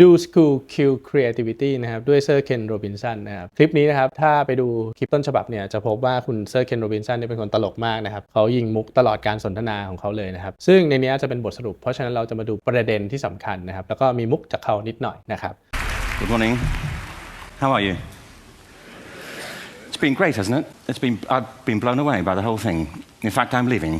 Do School Kill Creativity นะครับด้วยเซอร์เคนโรบินสันนะครับคลิปนี้นะครับถ้าไปดูคลิปต้นฉบับเนี่ยจะพบว่าคุณเซอร์เคนโรบินสันเนี่ยเป็นคนตลกมากนะครับเขายิงมุกตลอดการสนทนาของเขาเลยนะครับซึ่งในนี้จะเป็นบทสรุป เพราะฉะนั้นเราจะมาดูประเด็นที่สำคัญนะครับแล้วก็มีมุกจากเขานิดหน่อยนะครับ Good morning. How are you? It's been great, hasn't it? It's been, I've been blown away by the whole thing. In fact, I'm leaving.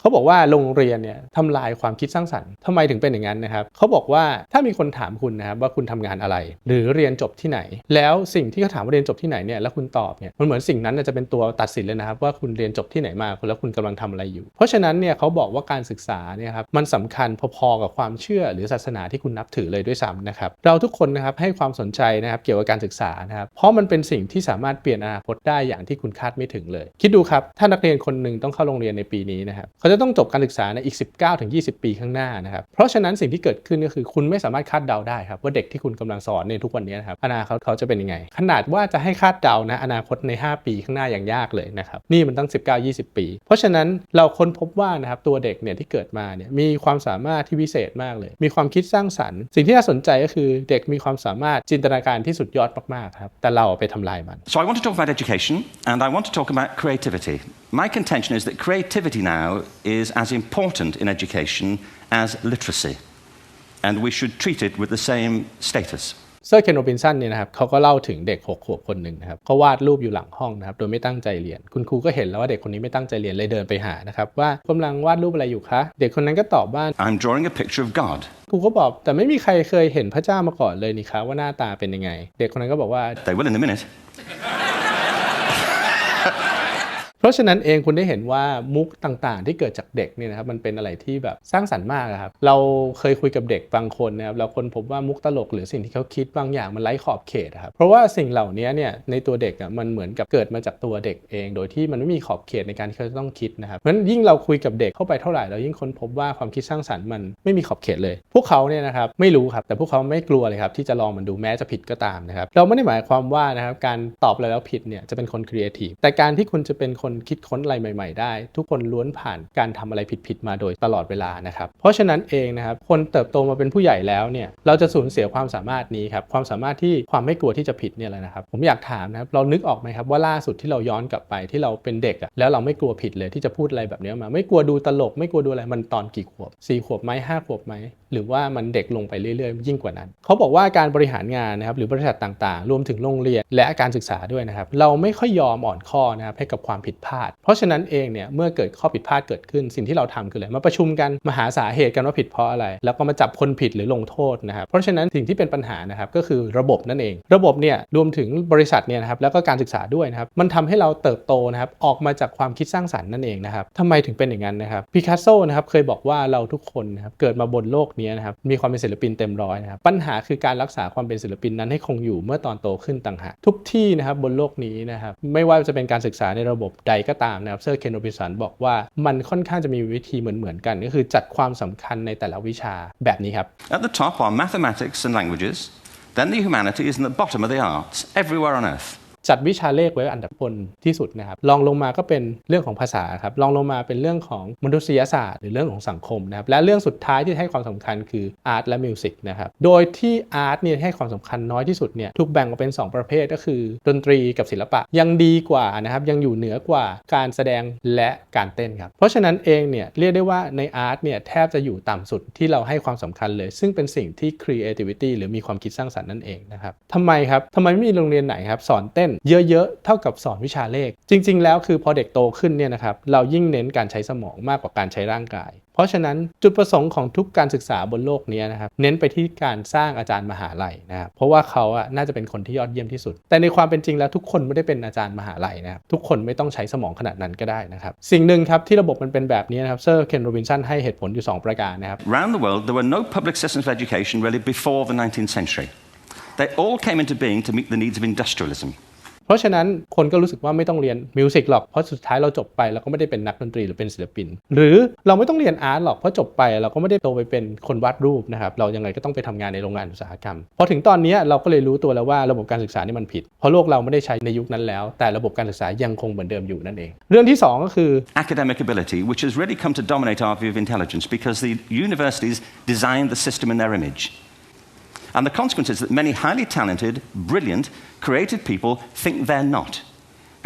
เขาบอกว่าโรงเรียนเนี่ยทำลายความคิดสร้างสรรค์ทำไมถึงเป็นอย่างนั้นนะครับเขาบอกว่าถ้ามีคนถามคุณนะครับว่าคุณทำงานอะไร หรือเรียนจบที่ไหน แล้วสิ่งที่เขาถามว่าเรียนจบที่ไหนเนี่ยแล้วคุณตอบเนี่ยมันเหมือนสิ่งนั้นจะเป็นตัวตัดสินเลยนะครับ ว่าคุณเรียนจบที่ไหนมาแล้วคุณกำลังทำอะไรอยู่ เพราะฉะนั้นเนี่ยเขาบอกว่าการศึกษาเนี่ยครับมันสำคัญพอๆกับความเชื่อหรือศาสนาที่คุณนับถือเลยด้วยซ้ำนะครับเราทุกคนนะครับให้ความสนใจนะครับเกี่ยวกับการศึกษานะครับเพราะมันเป็นสิ่งที่สามารถเปลี่ยนอนาคตได้อย่างที่คุณคาดไม่ถึงเลย คิดดูครับถ้านักเรียนคนหนึ่งต้องเข้าโรงเรียนในปีนี้นะครับเขาจะต้องจบการศึกษาในอีก 19-20 ปีข้างหน้านะครับ เพราะฉะนั้นสิ่งที่เกิดขึ้นก็คือคุณไม่สามารถคาดเดาได้ครับว่าเด็กที่คุณกำลังสอนในทุกวันนี้นะครับอนาคตเขาจะเป็นยังไง ขนาดว่าจะให้คาดเดานะอนาคตใน 5 ปีข้างหน้าอย่างยากเลยนะครับนี่มันตั้ง 19-20 ปี เพราะฉะนั้นเราค้นพบว่านะครับตัวเด็กเนี่ยที่เกิดมาเนี่ยมีความสามารถที่พิเศษมากเลย มีความคิดสร้างสรรค์ สิ่งที่น่าสนใจก็คือเด็กมีความสามารถจินตนาการที่สุดยอดมากๆครับแต่เราไปทำลายมัน So I want to talk about education, and I want to talk about creativity. My contention is that creativity now is as important in education as literacy, and we should treat it with the same status. เซอร์เคนโรบินสันเนี่ยนะครับเขาก็เล่าถึงเด็ก 6 ขวบคนหนึ่งนะครับเขาวาดรูปอยู่หลังห้องนะครับโดยไม่ตั้งใจเรียน คุณครูก็เห็นแล้วว่าเด็กคนนี้ไม่ตั้งใจเรียนเลยเดินไปหานะครับว่ากำลังวาดรูปอะไรอยู่คะเด็กคนนั้นก็ตอบว่า I'm drawing a picture of God. ครูก็บอกแต่ไม่มีใครเคยเห็นพระเจ้ามาก่อนเลยนี่คะว่าหน้าตาเป็นยังไง เด็กคนนั้นก็บอกว่า They will in a minute. เพราะฉะนั้นเองคุณได้เห็นว่ามุกต่างๆ ที่เกิดจากเด็กเนี่ยนะครับมันเป็นอะไรที่แบบสร้างสรรค์มากครับเราเคยคุยกับเด็กบางคนนะครับเราคนพบว่ามุกตลกหรือสิ่งที่เขาคิดบางอย่างมันไร้ขอบเขตครับเพราะว่าสิ่งเหล่านี้เนี่ยในตัวเด็กอะมันเหมือนกับเกิดมาจากตัวเด็กเอง โดยที่มันไม่มีขอบเขตในการที่เขาจะต้องคิดนะครับเพราะฉะนั้นยิ่งเราคุยกับเด็กเข้าไปเท่าไหร่เรายิ่งค้นพบว่าความคิดสร้างสรรค์มันไม่มีขอบเขตเลย พวกเขาเนี่ยนะครับไม่รู้ครับแต่พวกเขาไม่กลัวเลยครับที่จะลองมันดูแม้จะผิดก็ตามนะครับเราไม่ได้หมายความว่านะครับการตอบอะไรแล้วผิดเนี่ยจะเป็นคนครีเอทีฟแต่การที่คุณจะเป็นคนคิดค้นอะไรใหม่ ๆ ได้ ทุกคนล้วนผ่านการทำอะไรผิดๆมาโดยตลอดเวลานะครับ เพราะฉะนั้นเองนะครับคนเติบโตมาเป็นผู้ใหญ่แล้วเนี่ยเราจะสูญเสียความสามารถนี้ครับความสามารถที่ความไม่กลัวที่จะผิดเนี่ยแหละนะครับ ผมอยากถามนะครับเรานึกออกไหมครับว่าล่าสุดที่เราย้อนกลับไปที่เราเป็นเด็กอะแล้วเราไม่กลัวผิดเลยที่จะพูดอะไรแบบนี้มา ไม่กลัวดูตลก ไม่กลัวดูอะไรมันตอนกี่ขวบสี่ขวบไหมห้าขวบไหมหรือว่ามันเด็กลงไปเรื่อยๆ ยิ่งกว่านั้น เขาบอกว่าการบริหารงานนะครับหรือบริษัทต่างๆ รวมถึงโรงเรียนและการศึกษาด้วยนะครับ เราไม่ค่อยยอมอ่อนข้อนะครับให้กับความผิดพลาด เพราะฉะนั้นเองเนี่ยเมื่อเกิดข้อผิดพลาดเกิดขึ้นสิ่งที่เราทำคืออะไรมาประชุมกันมาหาสาเหตุกันว่าผิดเพราะอะไร แล้วก็มาจับคนผิดหรือลงโทษนะครับเพราะฉะนั้นสิ่งที่เป็นปัญหานะครับก็คือระบบนั่นเอง ระบบเนี่ยรวมถึงบริษัทเนี่ยนะครับแล้วก็การศึกษาด้วยนะครับมันทำให้เราเติบโตนะครับออกมาจากความคิดสร้างสรรค์นั่นเองนะครับทำไมถึงเป็นอย่างนั้นนะครับพิคัสโซนะครับเคยบอกว่าเราทุกคนนะครับเกิดมาบนโลกนี้นะครับมีความเป็นศิลปินเต็มร้อยนะครับปัญหาคือการรักษาความเป็นศิลปินนั้นให้คงอยู่เมื่อตอนโตขึ้นต่างหากทุกที่นะครับบนโลกนี้นะครับไม่ว่าจะเป็นการศึกษาในระบบใใดก็ตามนะครับเซอร์เคนโนบิสันบอกว่ามันค่อนข้างจะมีวิธีเหมือนๆกัน ก็คือจัดความสำคัญในแต่ละวิชาแบบนี้ครับ At the top are mathematics and languages, then the humanities, and the bottom are the arts, everywhere on earth. จัดวิชาเลขไว้อันดับบนที่สุดนะครับรองลงมาก็เป็นเรื่องของภาษาครับรองลงมาเป็นเรื่องของมนุษยศาสตร์ หรือเรื่องของสังคมนะครับและเรื่องสุดท้ายที่ให้ความสำคัญคืออาร์ตและมิวสิกนะครับโดยที่อาร์ตเนี่ยให้ความสำคัญน้อยที่สุดเนี่ยถูกแบ่งออกเป็น 2 ประเภทก็คือ ดนตรีกับศิลปะยังดีกว่านะครับยังอยู่เหนือกว่าการแสดงและการเต้นครับเพราะฉะนั้นเองเนี่ยเรียกได้ว่าในอาร์ตเนี่ยแทบจะอยู่ต่ำสุดที่เราให้ความสำคัญเลย ซึ่งเป็นสิ่งที่ creativity หรือมีความคิดสร้างสรรค์นั่นเองนะครับทำไมครับทำไมไม่มีโรงเรียนไหนครับสอนเต้นนเยอะๆ เท่ากับสอนวิชาเลข จริง ๆ แล้วคือพอเด็กโตขึ้นเนี่ยนะครับเรายิ่งเน้นการใช้สมองมากกว่าการใช้ร่างกาย เพราะฉะนั้นจุดประสงค์ของทุกการศึกษาบนโลกนี้นะครับเน้นไปที่การสร้างอาจารย์มหาลัยนะครับเพราะว่าเขาอะน่าจะเป็นคนที่ยอดเยี่ยมที่สุด แต่ในความเป็นจริงแล้วทุกคนไม่ได้เป็นอาจารย์มหาลัยนะครับทุกคนไม่ต้องใช้สมองขนาดนั้นก็ได้นะครับสิ่งหนึ่งครับที่ระบบมันเป็นแบบนี้นะครับเซอร์เคนโรบินสันให้เหตุผลอยู่ 2 ประการนะครับ Round the world, there were no public systems of education really before the 19th century. They all came into being to meet the needs of industrialism. เพราะฉะนั้นคนก็รู้สึกว่าไม่ต้องเรียนมิวสิกหรอก เพราะสุดท้ายเราจบไปเราก็ไม่ได้เป็นนักดนตรีหรือเป็นศิลปิน หรือเราไม่ต้องเรียนอาร์ตหรอก เพราะจบไปเราก็ไม่ได้โตไปเป็นคนวาดรูปนะครับ เรายังไงก็ต้องไปทำงานในโรงงานอุตสาหกรรม พอถึงตอนนี้เราก็เลยรู้ตัวแล้วว่าระบบการศึกษานี่มันผิด เพราะโลกเราไม่ได้ใช้ในยุคนั้นแล้ว แต่ระบบการศึกษายังคงเหมือนเดิมอยู่นั่นเอง เรื่องที่สองก็คือ academic ability, which has really come to dominate our view of intelligence because the universities designed the system in their image. And the consequence is that many highly talented, brilliant, creative people think they're not.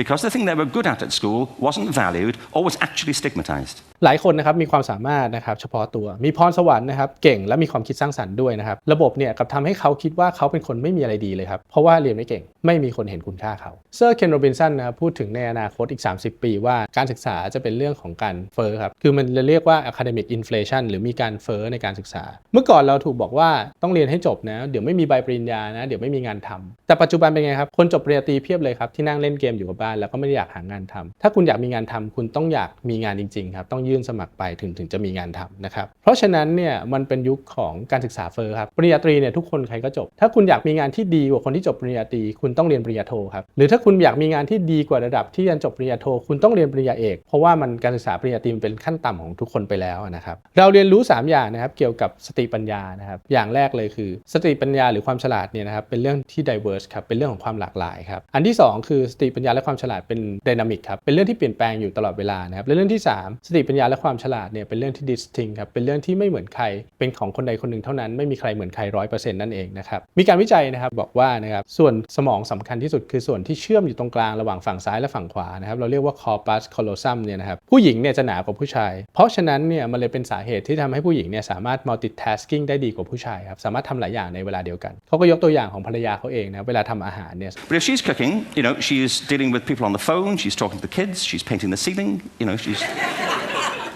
Because the thing they were good at at school wasn't valued or was actually stigmatized. หลายคนนะครับมีความสามารถนะครับเฉพาะตัวมีพรสวรรค์นะครับเก่งและมีความคิดสร้างสรรค์ด้วยนะครับระบบเนี่ยกับทำให้เขาคิดว่าเขาเป็นคนไม่มีอะไรดีเลยครับ เพราะว่าเรียนไม่เก่งไม่มีคนเห็นคุณค่าเขาเซอร์เคนโรบินสันนะครับพูดถึงในอนาคตอีก 30 ปีว่าการศึกษาจะเป็นเรื่องของการเฟอ้อครับ คือมันเรียกว่า academic inflation หรือมีการเฟอ้อในการศึกษา เมื่อก่อนเราถูกบอกว่าต้องเรียนให้จบนะเดี๋ยวไม่มีใบปริญญานะเดี๋ยวไม่มีงานทำแต่ปัจจุบันเป็นไงครับคนจบปริญญาตรีเพียบเลยครับที่นั่งเล่นเกมอยู่กับบ้านแล้วก็ไม่ได้อยากหางานทำถ้าคุณอยากมีงานทำคุณต้องอยากมีงานจริงๆครับต้องยื่นสมัครไปถึงถึงจะมีงานทำนะครับเพราะฉะนั้นเนี่ยมันเป็นยุคของการศึกษาเฟอร์ครับปริญญาตรีเนี่ยทุกคนใครก็จบ ถ้าคุณอยากมีงานที่ดีกว่าคนที่จบปริญญาตรีคุณต้องเรียนปริญญาโทครับหรือถ้าคุณอยากมีงานที่ดีกว่าระดับที่เรียนจบปริญญาโทคุณต้องเรียนปริญญาเอก เพราะว่ามันการศึกษาปริญญาตรีมันเป็นขั้นต่ำของทุกคนไปแล้วนะครับเราเรียนรู้ 3 อย่างนะครับเกี่ยวกับสติปัญญานะครับอย่างแรกเลยคือ สติปัญญาหรือความฉลาดเนี่ยนะครับเป็นเรื่องที่ diverse ครับเป็นเรื่องของความหลากหลายครับอันที่สองคือสติปัญญาและความฉลาดเป็น dynamic ครับเป็นเรื่องที่เปลี่ยนแปลงอยู่ตลอดเวลานะครับและเรื่องที่สามสติปัญญาและความฉลาดเนี่ยเป็นเรื่องที่ distinct ครับเป็นเรื่องที่ไม่เหมือนใคร เป็นของคนใดคนหนึ่งเท่านั้นไม่มีใครเหมือนใครร้อยเปอร์เซ็นต์นั่นเองนะครับมีการวิจัยนะครับบอกว่านะครับส่วนสมองสำคัญที่สุดคือส่วนที่เชื่อมอยู่ตรงกลางระหว่างฝั่งซ้ายและฝั่งขวานะครับเราเรียกว่า corpus callosum เนี่ยนะครับผู้หญิงเนี่ยจะหนากว่าผู้ชาย เพราะฉะนั้นเนี่ยมันเลยเป็นสาเหตุที่ทำให้ผู้หญิงเนี่ยสามารถ multitasking ได้ดีกว่าผู้ชายครับสามารถทำหลายอย่างในเวลาเดียวกันเขาก็ยกตัวอย่างของภรรยาเขาเองนะเวลาทำอาหารเนี่ย But if she's cooking, you know, she's dealing with people on the phone, she's talking to the kids, she's painting the ceiling, you know, she's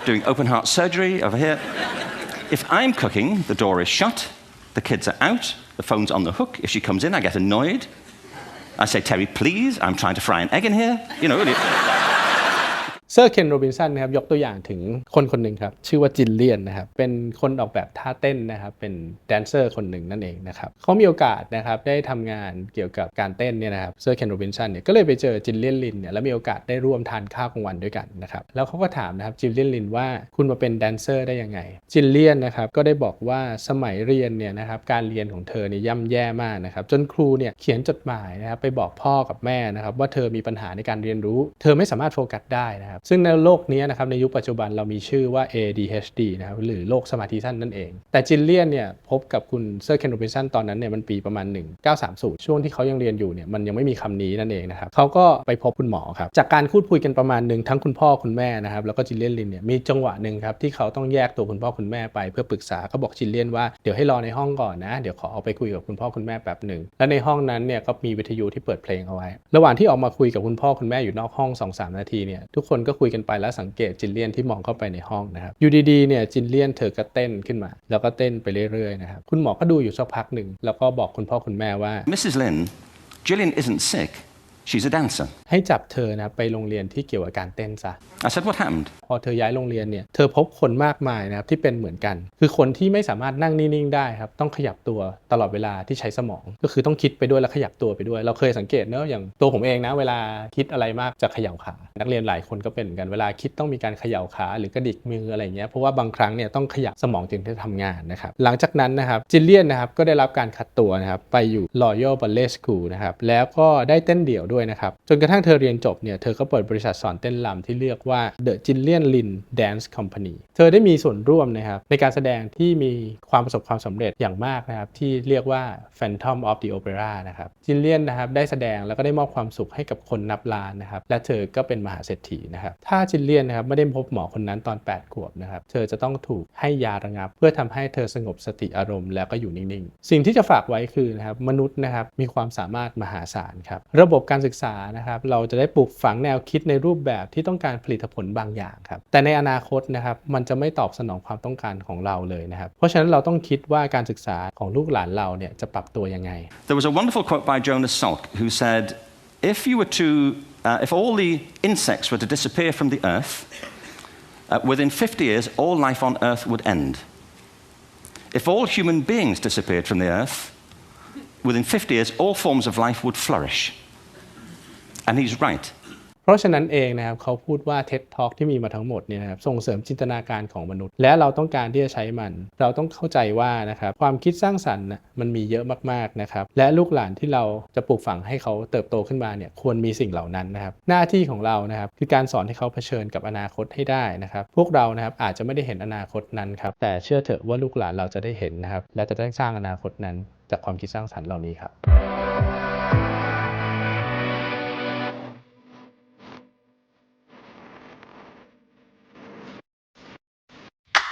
doing open heart surgery over here. If I'm cooking, the door is shut, the kids are out, the phone's on the hook. If she comes in, I get annoyed. I say, Terry, please, I'm trying to fry an egg in here. You know. เซอร์เคนโรบินสันนะครับยกตัวอย่างถึงคนคนหนึ่งครับ ชื่อว่าจินเลียนนะครับ เป็นคนออกแบบท่าเต้นนะครับ เป็นแดนเซอร์คนหนึ่งนั่นเองนะครับเขามีโอกาสนะครับได้ทำงานเกี่ยวกับการเต้นเนี่ยนะครับเซอร์เคนโรบินสันเนี่ยก็เลยไปเจอจินเลียนลินเนี่ยแล้วมีโอกาสได้ร่วมทานข้าวกลางวันด้วยกันนะครับแล้วเขาก็ถามนะครับจินเลียนลินว่าคุณมาเป็นแดนเซอร์ได้ยังไง จินเลียนนะครับก็ได้บอกว่าสมัยเรียนเนี่ยนะครับการเรียนของเธอเนี่ยย่ำแย่มากนะครับจนครูเนี่ยเขียนจดหมายนะครับไปบอกพ่อกับแม่นะครับว่าเธอมีปัญหาในการเรียนรู้ เธอไม่สามารถโฟกัสได้นะครับซึ่งในโลกนี้นะครับในยุคปัจจุบันเรามีชื่อว่า ADHD นะครับหรือโรคสมาธิสั้นนั่นเอง แต่จินเลียนเนี่ยพบกับคุณเซอร์เคนโรบินสันตอนนั้นเนี่ยมันปีประมาณ 1930 ช่วงที่เขายังเรียนอยู่เนี่ยมันยังไม่มีคำนี้นั่นเองนะครับเขาก็ไปพบคุณหมอครับจากการพูดคุยกันประมาณหนึ่งทั้งคุณพ่อคุณแม่นะครับแล้วก็จินเลียนลินเนี่ยมีจังหวะหนึ่งครับที่เขาต้องแยกตัวคุณพ่อคุณแม่ไปเพื่อปรึกษาเขาบอกจินเลียนว่าเดี๋ยวให้รอในห้องก่อนนะ เดี๋ยวขอเอาไปคุยกับคุณพ่อคุณแม่แป๊บหนึ่งและในห้องนั้นเนี่ยก็มีวิทยุที่เปิดเพลงเอาไว้ ระหว่างที่ออกมาคุยกับคุณพ่อคุณแม่อยู่นอกห้อง2-3นาทีเนี่ยทุกคนก็คุยกันไปแล้วสังเกตจินเลียนที่มองเข้าไปในห้องนะครับอยู่ดีๆเนี่ยจินเลียนเธอก็เต้นขึ้นมา แล้วก็เต้นไปเรื่อยๆนะครับคุณหมอก็ดูอยู่สักพักหนึ่งแล้วก็บอกคุณพ่อคุณแม่ว่า Mrs. Lin Jillian isn't sick, she's a dancer. ให้จับเธอนะครับไปโรงเรียนที่เกี่ยวกับการเต้นซะ I said, What happened? พอเธอย้ายโรงเรียนเนี่ยเธอพบคนมากมายนะครับที่เป็นเหมือนกัน คือคนที่ไม่สามารถนั่งนิ่งๆได้ครับต้องขยับตัวตลอดเวลาที่ใช้สมอง ก็คือต้องคิดไปด้วยและขยับตัวไปด้วย เราเคยสังเกตเนอะอย่างตัวผมเองนะเวลาคิดอะไรมากจะเขย่าขา นักเรียนหลายคนก็เป็นเหมือนกันเวลาคิดต้องมีการเขย่าขาหรือกระดิกมืออะไรเงี้ยเพราะว่าบางครั้งเนี่ยต้องขยับสมองจึงจะทำงานนะครับหลังจากนั้นนะครับจิลเลียนนะครับก็ได้รับการคัดตัวนะครับไปอยู่ Royal Ballet School นะครับแล้วก็ได้เต้นเดี่ยวด้วยนะครับ จนกระทั่งเธอเรียนจบเนี่ย เธอก็เปิดบริษัทสอนเต้นรำที่เรียกว่า The Jillian Lin Dance Company เธอได้มีส่วนร่วมนะครับในการแสดงที่มีความประสบความสำเร็จอย่างมากนะครับที่เรียกว่า Phantom of the Opera นะครับจิลเลียนนะครับได้แสดงแล้วก็ได้มอบความสุขให้กับคนนับล้านนะครับและเธอก็เป็นมหาเศรษฐีนะครับถ้าจิลเลียนนะครับไม่ได้พบหมอคนนั้นตอน 8 ขวบนะครับเธอจะต้องถูกให้ยาระงับ เพื่อทำให้เธอสงบสติอารมณ์แล้วก็อยู่นิ่งๆ สิ่งที่จะฝากไว้คือนะครับมนุษย์นะครับมีความสามารถมหาศาลครับระบบการศึกษานะครับเราจะได้ปลูกฝังแนวคิดในรูปแบบที่ต้องการผลิตผลบางอย่างครับแต่ในอนาคตนะครับมันจะไม่ตอบสนองความต้องการของเราเลยนะครับเพราะฉะนั้นเราต้องคิดว่าการศึกษาของลูกหลานเราเนี่ยจะปรับตัวยังไง There was a wonderful quote by Jonas Salk who said, If you were to, uh, if all the insects were to disappear from the earth, uh, within 50 years, all life on earth would end. If all human beings disappeared from the earth, within 50 years, all forms of life would flourish. And he's right. เพราะฉะนั้นเองนะครับเขาพูดว่า TED Talk ที่มีมาทั้งหมดเนี่ยนะครับส่งเสริมจินตนาการของมนุษย์ และเราต้องการที่จะใช้มัน เราต้องเข้าใจว่านะครับความคิดสร้างสรรค์นะมันมีเยอะมากๆนะครับและลูกหลานที่เราจะปลูกฝังให้เขาเติบโตขึ้นมาเนี่ยควรมีสิ่งเหล่านั้นนะครับหน้าที่ของเรานะครับคือการสอนให้เขาเผชิญกับอนาคตให้ได้นะครับพวกเรานะครับอาจจะไม่ได้เห็นอนาคตนั้นครับแต่เชื่อเถอะว่าลูกหลานเราจะได้เห็นนะครับและจะได้สร้างอนาคตนั้น จากความคิดสร้างสรรค์เหล่านี้ครับ